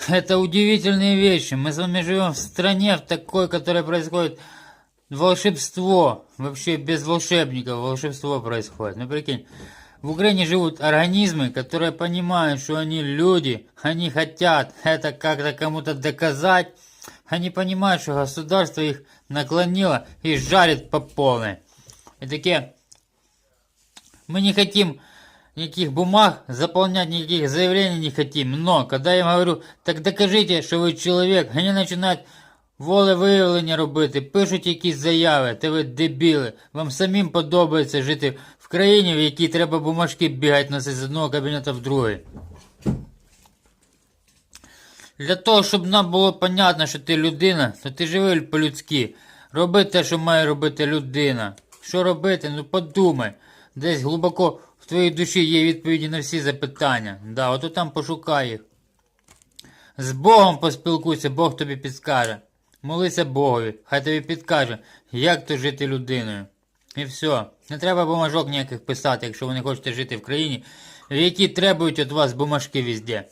Это удивительные вещи. Мы с вами живем в стране, в такой, которой происходит волшебство. Вообще без волшебников волшебство происходит. Ну прикинь, в Украине живут организмы, которые понимают, что они люди, они хотят это как-то кому-то доказать. Они понимают, что государство их наклонило и жарит по полной. И такие, мы не хотим никаких бумаг, заполнять никаких заявлений не хотим. Но, когда я им говорю, так докажите, що ви чоловік, вони починають волевиявлення робити, пишуть якісь заяви, та ви дебіли. Вам самим подобається жити в країні, в якій треба бумажки бігати носити з одного кабінету в другий. Для того, щоб нам було понятно, що ти людина, то ти живи по-людськи. Роби те, що має робити людина. Що робити? Ну подумай. Десь глибоко в твоїй душі є відповіді на всі запитання. Да, ото там пошукай їх. З Богом поспілкуйся, Бог тобі підскаже. Молися Богові, хай тобі підкаже, як то жити людиною. І все. Не треба бумажок ніяких писати, якщо ви не хочете жити в країні, в якій требують від вас бумажки везде.